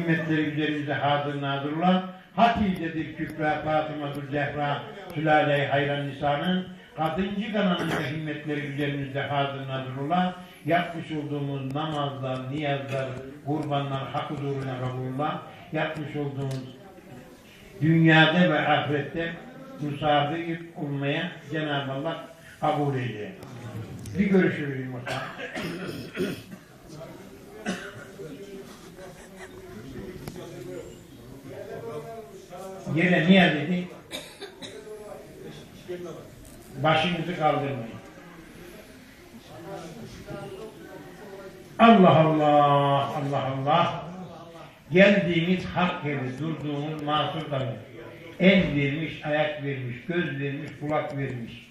Himmetleri üzerimize hazır nazır olan Hatice'dir Kübra, Fatımadır Zehra, Sülale-i Hayran Nisa'nın kadıncı kanalında himmetleri üzerimizde hazır nazır olan yapmış olduğumuz namazlar, niyazlar, kurbanlar hak huzuruna kabulullah, yapmış olduğumuz dünyada ve ahirette musabir olmaya Cenab-ı Allah kabul eyle. Bir görüşürüz Yine niye dedi? Başınızı kaldırmayın. Allah Allah, Allah Allah. Geldiğimiz hak yeri, durduğumuz mahsur dalı. El vermiş, ayak vermiş, göz vermiş, kulak vermiş.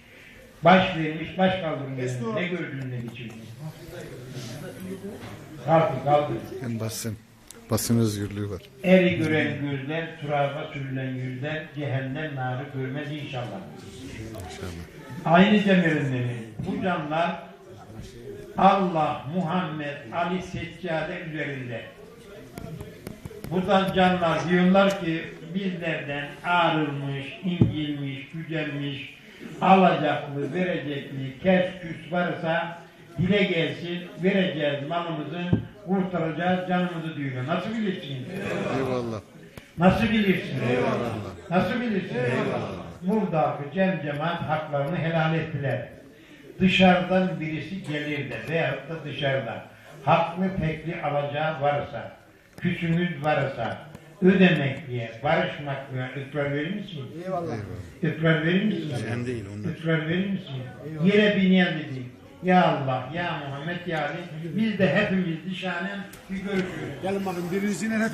Baş vermiş, baş kaldırmış. Ne gördün ne biçim? Kaldır, kaldır. Hem basın. Basın özgürlüğü var. Eri gören gözler, turaba sürülen yüzler, cehennem narı görmez inşallah. İnşallah. Aynı cemerinleri, bu canlar Allah, Muhammed, Ali seccade üzerinde. Buradan canlar diyorlar ki bizlerden ayrılmış, incilmiş, gücenmiş, alacaklı, verecekli, kes küs varsa dile gelsin, vereceğiz malımızı, kurtaracağız canımızı diyor. Nasıl bilirsiniz? Eyvallah. Nasıl bilirsin? Nasıl bilirsin? Buradaki cem cemaat haklarını helal ettiler. Dışarıdan birisi gelir de veyahut da dışarıda haklı pekli alacağı varsa, küsümüz varsa, ödemek diye, barışmak diye ısrar verir misin? Eyvallah. Israr verir misin? Sen değil onlar. Israr verir misin? Yere biniyen dedi. Ya Allah, ya Muhammed, ya Ali, biz de hepimiz dışarıdan bir görüşüyoruz. Gelin bakın birinizin hepiniz.